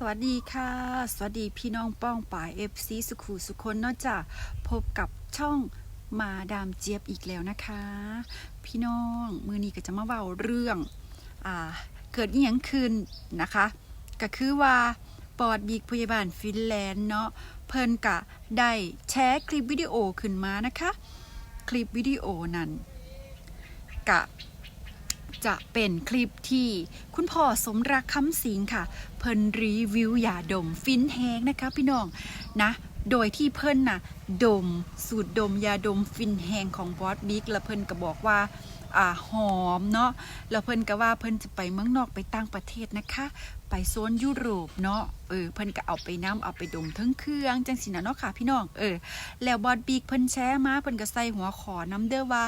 สวัสดีค่ะ สวัสดีพี่น้องป้องป่ายเอฟซีสุขุสุคนเนอกจากพบกับช่องมาดามเจี๊ยบอีกแล้วนะคะ พี่น้องมือนี้ก็จะมาเว้าเรื่องอ่าเกิดอหยังขึ้นนะคะ ก็คือว่าปอดบีกพยาบาลฟินแลนด์เนาะเพิ่นกะได้แชร์คลิปวิดีโอขึ้นมานะคะ คลิปวิดีโอนั้นกะ จะเป็นคลิปที่คุณพ่อสมรักคำสิงค่ะ เพิ่นรีวิวยาดมฟินแฮงนะคะพี่น้องนะ โดยที่เพิ่นน่ะดม สูตรดมยาดมฟินแฮงของบอสบิ๊กแล้วเพิ่นก็บอกว่าอ่าหอมเนาะแล้วเพิ่นก็ว่าเพิ่นจะไปเมืองนอกไปต่างประเทศนะคะ ไปโซนยุโรปเนาะเออเพิ่นก็เอาไปน้ำเอาไปดมทั้งเครื่องจังสินะเนาะค่ะพี่น้องเออแล้วบอสบิ๊กเพิ่นแชร์มาเพิ่นก็ใส่หัวขอน้ำเด้อว่า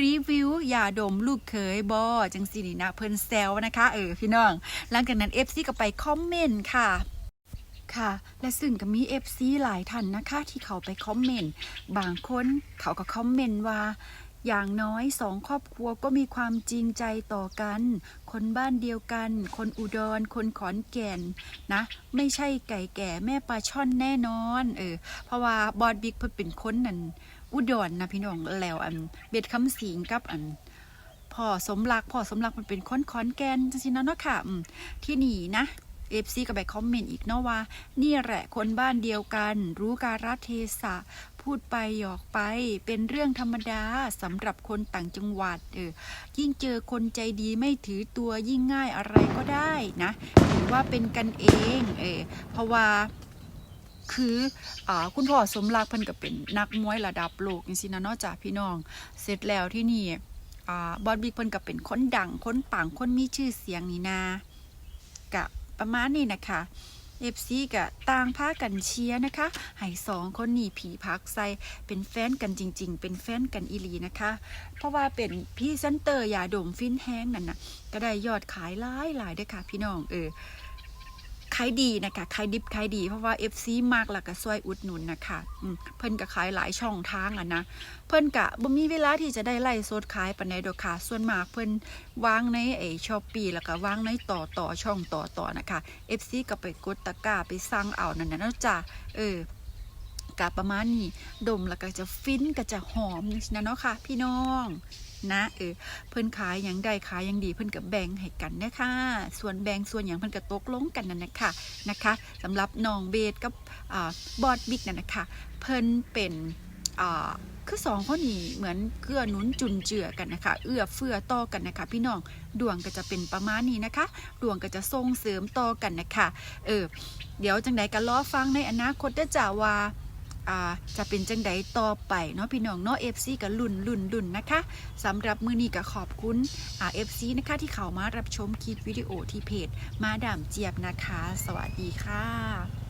รีวิวยาดมลูกเขยบอจังสินี่นะเพิ่นแซวนะคะเออพี่น้องหลังจากนั้น FC ก็ไปคอมเมนต์ค่ะ ค่ะ และซึ่งก็มี FC หลายท่านนะคะ ที่เขาไปคอมเมนต์บางคนเขาก็คอมเมนต์ว่า อย่างน้อยสองครอบครัวก็มีความจริงใจต่อกัน คนบ้านเดียวกัน คนอุดร คนขอนแก่นนะ ไม่ใช่ไก่แก่แม่ปลาช่อนแน่นอนเออเพราะว่าบอดบิ๊กเพิ่นเป็นคนนั่นอุดรนะพี่น้องแล้วอันเบ็ดคำสิงกับอันพ่อสมรักพ่อสมรักมันเป็นคนขอนแก่นจังซี่นะเนาะค่ะที่นี่นะ เอฟซีก็ไปคอมเมนต์อีกเนาะว่า นี่แหละคนบ้านเดียวกัน รู้การะเทศะ พูดไปหยอกไป เป็นเรื่องธรรมดาสำหรับคนต่างจังหวัดเออยิ่งเจอคนใจดีไม่ถือตัวยิ่งง่ายอะไรก็ได้นะถือว่าเป็นกันเองเออเพราะว่าคืออคุณพ่อสมรักเพิ่นก็เป็นนักมวยระดับโลกจริงๆนะเนอกจากพี่น้อง เสร็จแล้วที่นี่อบอสบิ๊กเพิ่นก็เป็นคนดังคนปังคนมีชื่อเสียงนี่นากะ ประมาณนี้นะคะเอฟซีกับต่างพากันเชียร์นะคะให้สองคนนี้ผีพักใส่เป็นแฟนกันจริง ๆ เป็นแฟนกันอีลีนะคะ เพราะว่าเป็นพี่เซนเตอร์ยาดมฟินแห้งนั่นน่ะก็ได้ยอดขายหลายหลายๆเด้อค่ะ พี่น้องเออ ขายดีนะคะขายดิบขายดี เพราะว่า FC มากแล้วก็ช่วยอุดหนุนนะคะเพิ่นก็ขายหลายช่องทางอะนะ เพิ่นกะบ่มีเวลาที่จะได้ไล่สดขายปานใดดอกค่ะ ส่วนมากเพิ่นวางในไอ้อปปี้แล้วก็วางในต่อต่อช่องต่อต่อนะคะ FC ก็ไปกดตะกร้าไปสั่งเอานั่นน่ะเนาะจ้ะเออ กะประมาณนี้ดมแล้วก็จะฟินก็จะหอมนะเนาะค่ะ พี่น้องนะเออเพิ่นขายอย่างใดขายอย่างดีเพิ่นกับแบ่งให้กันนะคะส่วนแบ่งส่วนอย่างเพิ่นก็ตกลงกันนั่นนะคะนะคะสำหรับน้องเบสกับอบอดบิ๊กนั่นนะคะเพิ่นเป็นคือสองคนนี้เหมือนเกื้อหนุนจุนเจือกันนะคะ เอื้อเฟื้อต่อกันนะคะ พี่น้องดวงก็จะเป็นประมาณนี้นะคะ ดวงก็จะส่งเสริมต่อกันนะคะเออเดี๋ยวจังใดก็รอฟังในอนาคตเด้อจ้าว่า อ่าจะเป็นจังไดต่อไปเนาะพี่น้องเนาะเอฟซีกับลุ่นลุ่นลุ่นนะคะสำหรับมือนี้ก็ขอบคุณอ่า FC นะคะที่เข้ามารับชมคลิปวิดีโอที่เพจมาดามเจี๊ยบนะคะ สวัสดีค่ะ